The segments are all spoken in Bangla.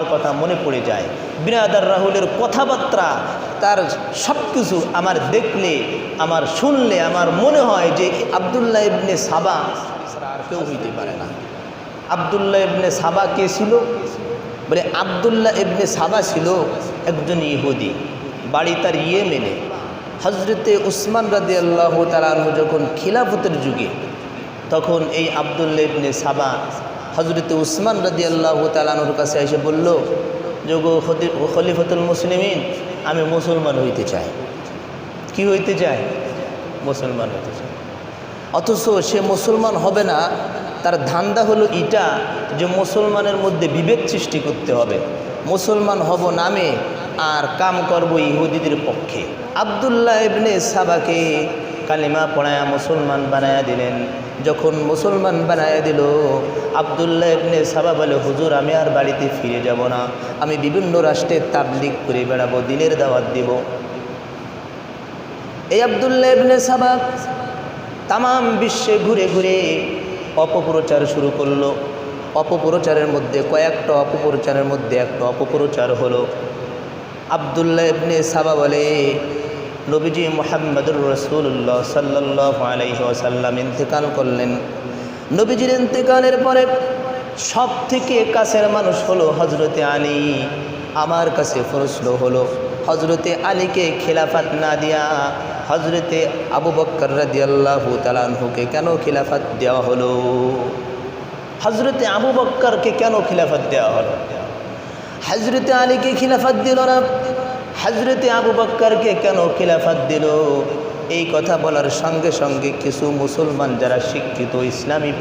আমার কথা মনে পড়ে যায়। বিরাদার রাহুলের কথাবার্তা, তার সব কিছু আমার দেখলে, আমার শুনলে, আমার মনে হয় যে আবদুল্লাহ ইবনে সাবা আর কেউ হইতে পারে না। আবদুল্লাহ ইবনে সাবা কে ছিল? বলে, আবদুল্লাহ ইবনে সাবা ছিল একজন ইহুদি। বাড়ি তার ইয়ে মেনে হজরতে উসমান রাদি আল্লাহ তালাহ যখন খিলাফতের যুগে, তখন এই আবদুল্লাহ ইবনে সাবা হজরতে উসমান রাদি আল্লাহ তালানোর কাছে এসে বলল যে গো খলিফতুল মুসলিমিন, আমি মুসলমান হইতে চাই। কি হইতে চাই মুসলমান হইতে চাই অথচ সে মুসলমান হবে না, তার ধান্দা হলো ইটা যে মুসলমানের মধ্যে বিভেদ সৃষ্টি করতে হবে। মুসলমান হব নামে, আর কাম করব ইহুদিদের পক্ষে। আবদুল্লাহ ইবনে সাবাকে কালিমা পড়ায়া মুসলমান বানায়া দিলেন। যখন মুসলমান বানায়া দিল, আবদুল্লাহ ইবনে সাবা বলে, হুজুর, আমি আর বাড়িতে ফিরে যাব না। আমি বিভিন্ন রাষ্ট্রে তাবলিগ করে বেড়াবো দিনের দাওয়াত দিব। এই আবদুল্লাহ ইবনে সাবা তামাম বিশ্বে ঘুরে ঘুরে অপপ্রচার শুরু করল। অপপ্রচারের মধ্যে কয়েকটা অপপ্রচারের মধ্যে একটা অপপ্রচার হলো। আবদুল্লাহ ইবনে সাবা বলে নবীজি মোহাম্মদুর রসুল্লাহ সাল্লাহ আলাইহি ওয়াসাল্লাম ইন্তেকাল করলেন। নবীজির ইন্তেকালের পরে সব থেকে কাছের মানুষ হলো হজরতে আলী। আমার কাছে প্রশ্ন হলো হজরতে আলীকে খেলাফাত না দিয়া হজরতে আবু বক্কর রাদিয়াল্লাহু তালানহুকে কেন খিলাফাত দেওয়া হলো? হজরতে আবু বক্করকে কেন খিলাফত দেওয়া হলো? হজরতে আলীকে খিলাফাত দিল না। হজরতে আবু বক্করকে কেন খিলাফত দিল? এই কথা বলার সঙ্গে সঙ্গে কিছু মুসলমান যারা শিক্ষিত ইসলামী,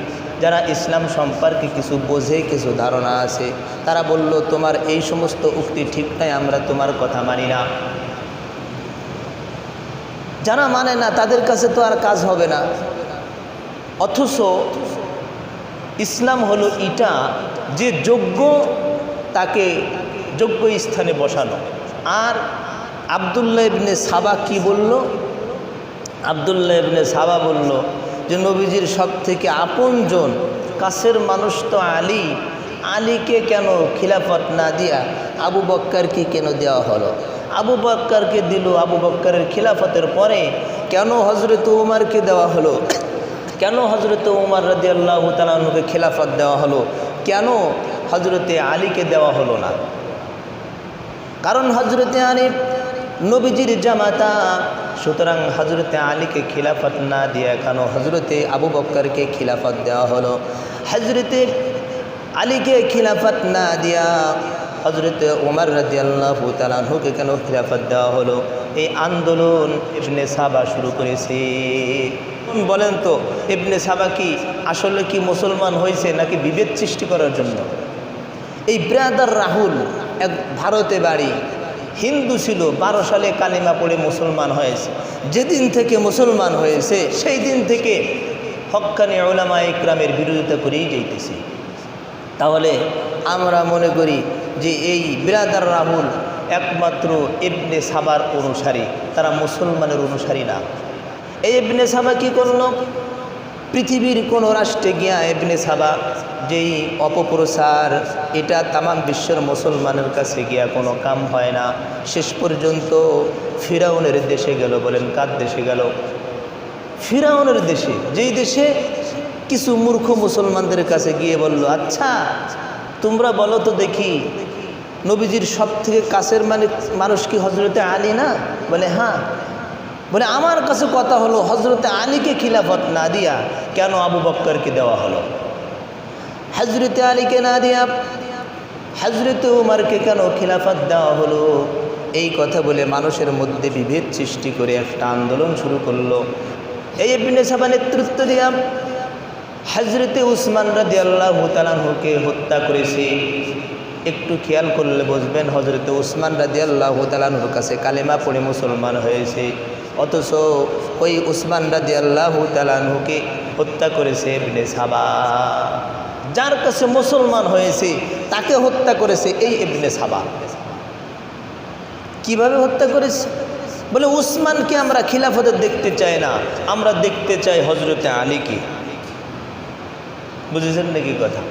যারা ইসলাম সম্পর্কে কিছু বোঝে, কিছু ধারণা আছে, তারা বলল, তোমার এই সমস্ত উক্তি ঠিক নয়, আমরা তোমার কথা মানি না। যারা মানে না, তাদের কাছে তো আর কাজ হবে না। অথচ ইসলাম হলো ইটা যে যোগ্য তাকে যোগ্য স্থানে বসানো। আর আবদুল্লাহ ইবনে সাবা কি বলল? আবদুল্লাহ ইবনে সাবা বলল যে, নবীজির সব থেকে আপনজন কাছের মানুষ তো আলী। আলীকে কেন খিলাফত না দিয়া আবু বক্কারকে কেন দেওয়া হলো? আবু বক্কারকে দিল আবু বক্কারের খিলাফতের পরে কেন হজরত উমারকে দেওয়া হলো? কেন হজরত উমার রাদি আল্লাহ তালুকে খেলাফত দেওয়া হলো? কেন হজরতে আলীকে দেওয়া হলো না? কারণ হজরতে আলী নবীজির জামাতা, সুতরাং হজরতে আলীকে খিলাফত না দিয়ে কেন হজরতে আবু বক্করকে খিলাফত দেওয়া হলো? হজরতে আলীকে খিলাফত না দিয়া হজরতে ওমর রাজি আল্লাহ তালাহুকে কেন খিলাফত দেওয়া হলো? এই আন্দোলন ইবনে সাবা শুরু করেছে। বলেন তো, ইবনে সাবা কি আসলে কি মুসলমান হয়েছে নাকি বিভেদ সৃষ্টি করার জন্য? এই ব্রাদার রাহুল এক ভারতে বাড়ি। হিন্দু ছিল, বারো সালে কালিমা পড়ে মুসলমান হয়েছে। যেদিন থেকে মুসলমান হয়েছে, সেই দিন থেকে হক্কানি ওলামা ইকরামের বিরোধিতা করেই যাইতেছে। তাহলে আমরা মনে করি যে এই বিরাদার রাহুল একমাত্র ইবনে সাবার অনুসারী, তারা মুসলমানের অনুসারী না। এই ইবনে সাবা কী করল? পৃথিবীর কোনো রাষ্ট্রে গিয়া ইবনে সাবা যেই অপপ্রচার এটা তামাম বিশ্বের মুসলমানের কাছে গিয়া কোনো কাম হয় না। শেষ পর্যন্ত ফিরাউনের দেশে গেল বলেন, কার দেশে গেল? ফিরাউনের দেশে। যেই দেশে কিছু মূর্খ মুসলমানদের কাছে গিয়ে বলল আচ্ছা তোমরা বলো তো দেখি, নবীজির সব থেকে কাছের মানে মানুষ কি হজরতে আলী না? বলে হ্যাঁ। বলে, আমার কাছে কথা হলো হজরতে আলীকে খিলাফত না দিয়া কেন আবু বক্করকে দেওয়া হলো? হজরতে আলীকে না দিয়া হজরত উমারকে কেন খিলাফত দেওয়া হলো? এই কথা বলে মানুষের মধ্যে বিভেদ সৃষ্টি করে একটা আন্দোলন শুরু করল। এই ইবনে সাবা নেতৃত্ব দিয়া হজরতে উসমান রাদি আল্লাহ তালাহুকে হত্যা করেছে। একটু খেয়াল করলে বুঝবেন হজরতে উসমান রাদি আল্লাহ তালাহুর কাছে কালেমা পড়ে মুসলমান হয়েছে। অথচ ওই উসমান রাদি আল্লাহ তালাহুকে হত্যা করেছে ইবনে সাবা। যার কাছে মুসলমান হয়েছে, তাকে হত্যা করেছে এই ইবনে সাবা। কীভাবে হত্যা করেছে? বলে, উসমানকে আমরা খিলাফতে দেখতে চাই না, আমরা দেখতে চাই হজরতে আলীকে। বুঝেছেন নাকি কথা?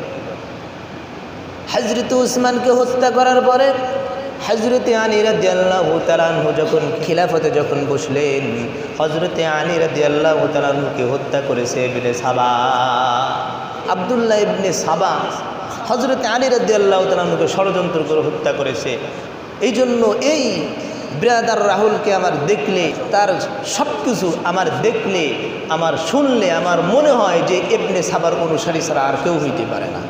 হজরত উসমানকে হত্যা করার পরে হজরতে আলী রাজি আল্লাহ তালানহু যখন খিলাফতে যখন বসলেন হজরতে আলী রাজি আল্লাহ তালানহুকে হত্যা করেছে ইবনে সাবা। আবদুল্লাহ ইবনে সাবা হজরতে আলী রাজি আল্লাহ তালানহুকে ষড়যন্ত্র করে হত্যা করেছে। এই জন্য এই ব্রাদার রাহুলকে আমার দেখলে, তার সব কিছু আমার দেখলে, আমার শুনলে, আমার মনে হয় যে এবনে সাবার অনুসারী ছাড়া আর কেউ হইতে পারে না।